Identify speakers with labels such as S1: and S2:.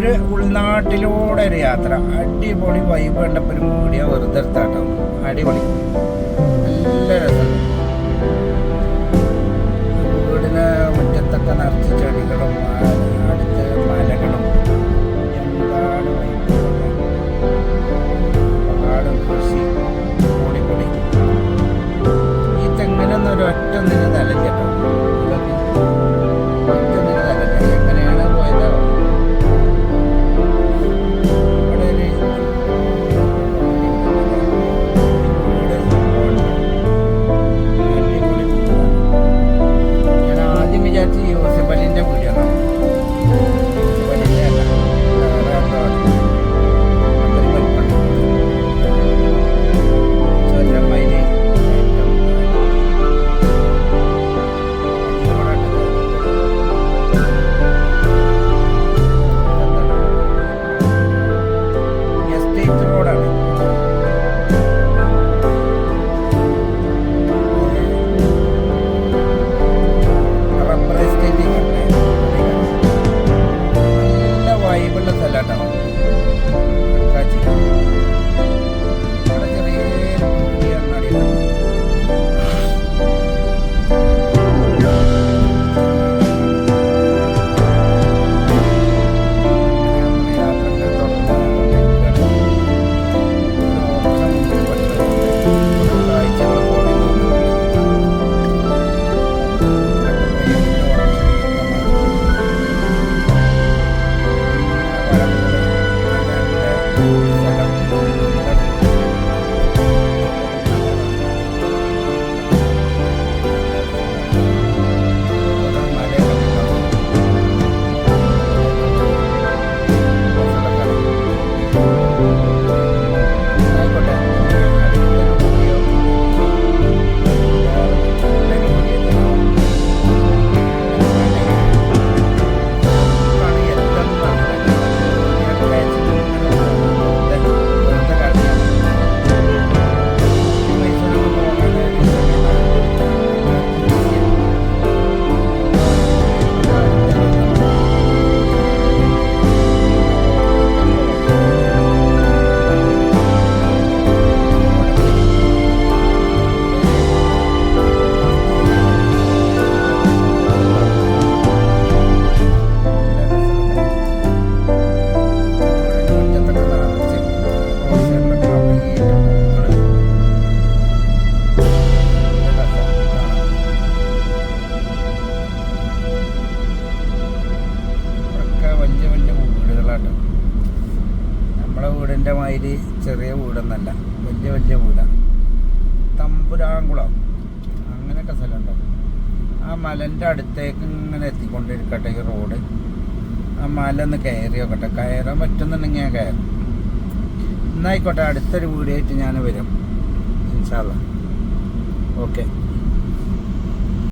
S1: ഒരു ഉൾനാട്ടിലൂടെ ഒരു യാത്ര. അടിപൊളി വൈബ് കണ്ടപ്പോൾ ഒരു വീഡിയോ വെറുതെ അടിപൊളി. 唔该，截。വീടുകളാട്ടോ നമ്മളെ വീടിന്റെ മാതിരി ചെറിയ വീടൊന്നല്ല വലിയ വലിയ വീടാണ് തമ്പുരാങ്കുളം അങ്ങനെയൊക്കെ സ്ഥലമുണ്ടോ? ആ മലന്റെ അടുത്തേക്ക് ഇങ്ങനെ എത്തിക്കൊണ്ടിരിക്കട്ടെ ഈ റോഡ്. ആ മല ഒന്ന് കയറി നോക്കട്ടെ. കയറാൻ പറ്റുന്നുണ്ടെങ്കിൽ ഞാൻ കയറും. എന്നായിക്കോട്ടെ അടുത്തൊരു വീഡിയോ ആയിട്ട് ഞാൻ വരും. ഇൻഷാല്ല ഓക്കെ.